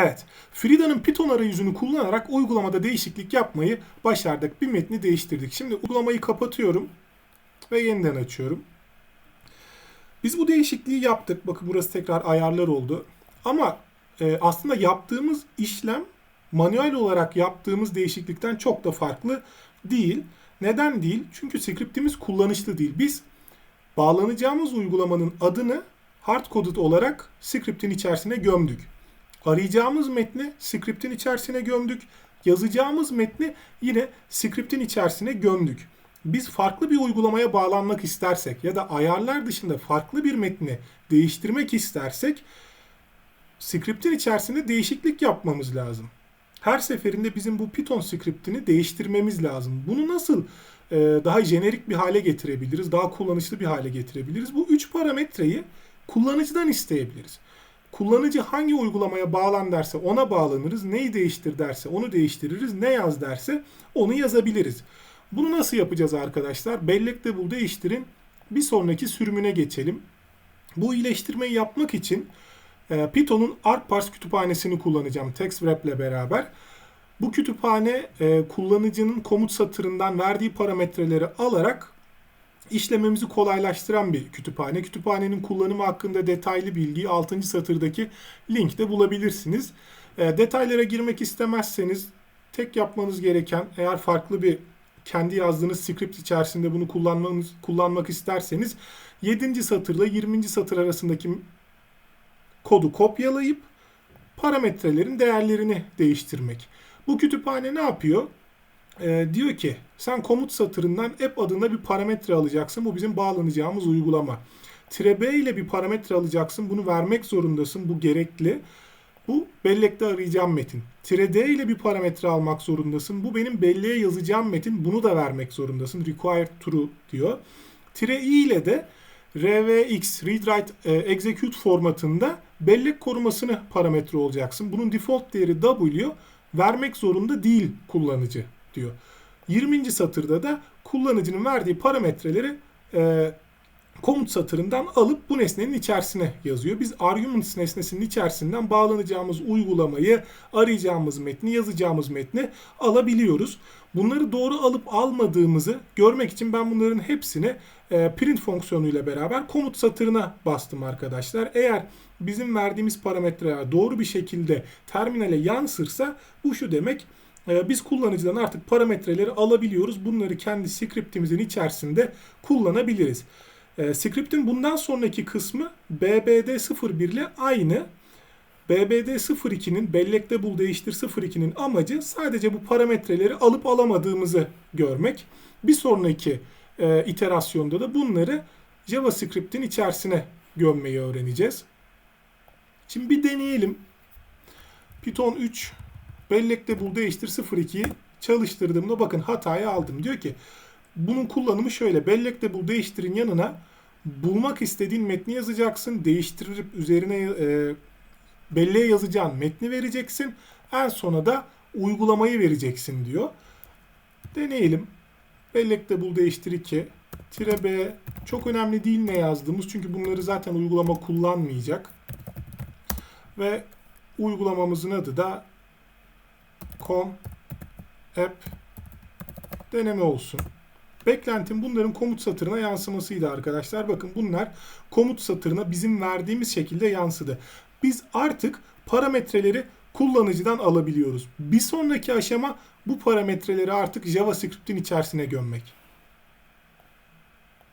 Evet, Frida'nın Python arayüzünü kullanarak uygulamada değişiklik yapmayı başardık. Bir metni değiştirdik. Şimdi uygulamayı kapatıyorum ve yeniden açıyorum. Biz bu değişikliği yaptık. Bakın burası tekrar ayarlar oldu. Ama e, aslında yaptığımız işlem manuel olarak yaptığımız değişiklikten çok da farklı değil. Neden değil? Çünkü scriptimiz kullanışlı değil. Biz bağlanacağımız uygulamanın adını hardcoded olarak scriptin içerisine gömdük. Arayacağımız metni scriptin içerisine gömdük. Yazacağımız metni yine scriptin içerisine gömdük. Biz farklı bir uygulamaya bağlanmak istersek ya da ayarlar dışında farklı bir metni değiştirmek istersek scriptin içerisinde değişiklik yapmamız lazım. Her seferinde bizim bu Python scriptini değiştirmemiz lazım. Bunu nasıl e, daha jenerik bir hale getirebiliriz, daha kullanışlı bir hale getirebiliriz? Bu üç parametreyi kullanıcıdan isteyebiliriz. Kullanıcı hangi uygulamaya bağlan derse ona bağlanırız. Neyi değiştir derse onu değiştiririz. Ne yaz derse onu yazabiliriz. Bunu nasıl yapacağız arkadaşlar? Bellekte bul değiştirin. Bir sonraki sürümüne geçelim. Bu iyileştirmeyi yapmak için e, Python'un ArcParse kütüphanesini kullanacağım TextWrap ile beraber. Bu kütüphane e, kullanıcının komut satırından verdiği parametreleri alarak işlememizi kolaylaştıran bir kütüphane. Kütüphanenin kullanımı hakkında detaylı bilgiyi 6. satırdaki linkte bulabilirsiniz. E, detaylara girmek istemezseniz tek yapmanız gereken eğer farklı bir kendi yazdığınız script içerisinde bunu kullanmanız, kullanmak isterseniz 7. satırla 20. satır arasındaki kodu kopyalayıp parametrelerin değerlerini değiştirmek. Bu kütüphane ne yapıyor? Ee, diyor ki sen komut satırından app adında bir parametre alacaksın. Bu bizim bağlanacağımız uygulama. Tire B ile bir parametre alacaksın. Bunu vermek zorundasın. Bu gerekli. Bu bellekte arayacağım metin. Tire ile bir parametre almak zorundasın. Bu benim belleğe yazacağım metin. Bunu da vermek zorundasın. Required true diyor. Tire I ile de RVX, read write e, execute formatında bellek korumasını parametre olacaksın. Bunun default değeri W vermek zorunda değil kullanıcı diyor. 20. satırda da kullanıcının verdiği parametreleri e, komut satırından alıp bu nesnenin içerisine yazıyor. Biz arguments nesnesinin içerisinden bağlanacağımız uygulamayı, arayacağımız metni, yazacağımız metni alabiliyoruz. Bunları doğru alıp almadığımızı görmek için ben bunların hepsini e, print fonksiyonuyla beraber komut satırına bastım arkadaşlar. Eğer bizim verdiğimiz parametreler doğru bir şekilde terminale yansırsa bu şu demek biz kullanıcıdan artık parametreleri alabiliyoruz. Bunları kendi scriptimizin içerisinde kullanabiliriz. E, script'in bundan sonraki kısmı BBD01 ile aynı. BBD02'nin bellekte bul değiştir 02'nin amacı sadece bu parametreleri alıp alamadığımızı görmek. Bir sonraki e, iterasyonda da bunları JavaScript'in içerisine gömmeyi öğreneceğiz. Şimdi bir deneyelim. Python 3 bellekte bul değiştir 02'yi çalıştırdığımda bakın hatayı aldım. Diyor ki bunun kullanımı şöyle. Bellekte bul değiştirin yanına bulmak istediğin metni yazacaksın. Değiştirip üzerine e, belleğe yazacağın metni vereceksin. En sona da uygulamayı vereceksin diyor. Deneyelim. Bellekte bul değiştir 2. Tire B çok önemli değil ne yazdığımız çünkü bunları zaten uygulama kullanmayacak. Ve uygulamamızın adı da com app deneme olsun. Beklentim bunların komut satırına yansımasıydı arkadaşlar. Bakın bunlar komut satırına bizim verdiğimiz şekilde yansıdı. Biz artık parametreleri kullanıcıdan alabiliyoruz. Bir sonraki aşama bu parametreleri artık JavaScript'in içerisine gömmek.